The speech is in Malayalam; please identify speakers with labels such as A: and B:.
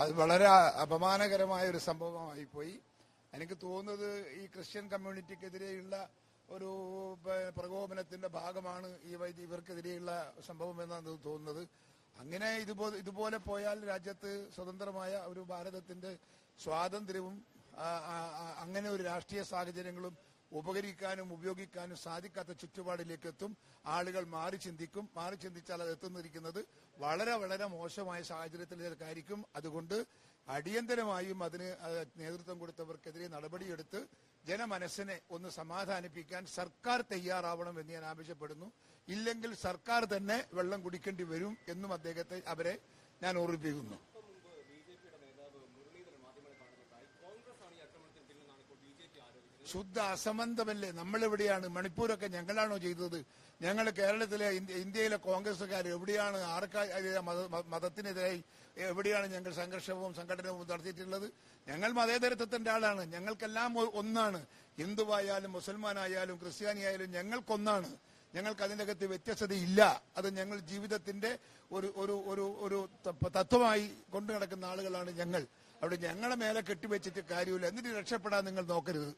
A: അത് വളരെ അപമാനകരമായ ഒരു സംഭവമായി പോയി. എനിക്ക് തോന്നുന്നത് ഈ ക്രിസ്ത്യൻ കമ്മ്യൂണിറ്റിക്കെതിരെയുള്ള ഒരു പ്രകോപനത്തിന്റെ ഭാഗമാണ് ഈ വൈദ്യ ഇവർക്കെതിരെയുള്ള സംഭവം എന്നാണ് തോന്നുന്നത്. അങ്ങനെ ഇതുപോലെ ഇതുപോലെ പോയാൽ രാജ്യത്ത് സ്വതന്ത്രമായ ഒരു ഭാരതത്തിന്റെ സ്വാതന്ത്ര്യവും അങ്ങനെ ഒരു രാഷ്ട്രീയ സാഹചര്യങ്ങളും ഉപകരിക്കാനും ഉപയോഗിക്കാനും സാധിക്കാത്ത ചുറ്റുപാടിലേക്ക് എത്തും ആളുകൾ മാറി ചിന്തിക്കും. മാറി ചിന്തിച്ചാൽ അത് എത്തുന്നിരിക്കുന്നത് വളരെ വളരെ മോശമായ സാഹചര്യത്തിലേക്കായിരിക്കും അതുകൊണ്ട് അടിയന്തരമായും അതിന് നേതൃത്വം കൊടുത്തവർക്കെതിരെ നടപടിയെടുത്ത് ജനമനസ്സിനെ ഒന്ന് സമാധാനിപ്പിക്കാൻ സർക്കാർ തയ്യാറാവണം എന്ന് ഞാൻ ആവശ്യപ്പെടുന്നു. ഇല്ലെങ്കിൽ സർക്കാർ തന്നെ വെള്ളം കുടിക്കേണ്ടി വരും എന്നും അദ്ദേഹത്തെ അവരെ ഞാൻ ഓർമ്മിപ്പിക്കുന്നു. ശുദ്ധ അസംബന്ധമല്ലേ നമ്മളെവിടെയാണ്? മണിപ്പൂരൊക്കെ ഞങ്ങളാണോ ചെയ്തത്? ഞങ്ങൾ കേരളത്തിലെ ഇന്ത്യയിലെ കോൺഗ്രസുകാർ എവിടെയാണ്? ആർക്കാ മത- മത- മതത്തിനെതിരായി എവിടെയാണ് ഞങ്ങൾ സംഘർഷവും സംഘടനവും നടത്തിയിട്ടുള്ളത്? ഞങ്ങൾ മതേതരത്വത്തിന്റെ ആളാണ്. ഞങ്ങൾക്കെല്ലാം ഒന്നാണ്. ഹിന്ദുവായാലും മുസൽമാനായാലും ക്രിസ്ത്യാനിയായാലും ഞങ്ങൾക്കൊന്നാണ്. ഞങ്ങൾക്ക് അതിനകത്ത് വ്യത്യസ്തതയില്ല. അത് ഞങ്ങൾ ജീവിതത്തിന്റെ ഒരു ഒരു ഒരു ഒരു തത്വമായി കൊണ്ടു നടക്കുന്ന ആളുകളാണ് ഞങ്ങൾ. അവിടെ ഞങ്ങളെ മേലെ കെട്ടിവെച്ചിട്ട് കാര്യമില്ല. എന്നിട്ട് രക്ഷപ്പെടാൻ നിങ്ങൾ നോക്കരുത്.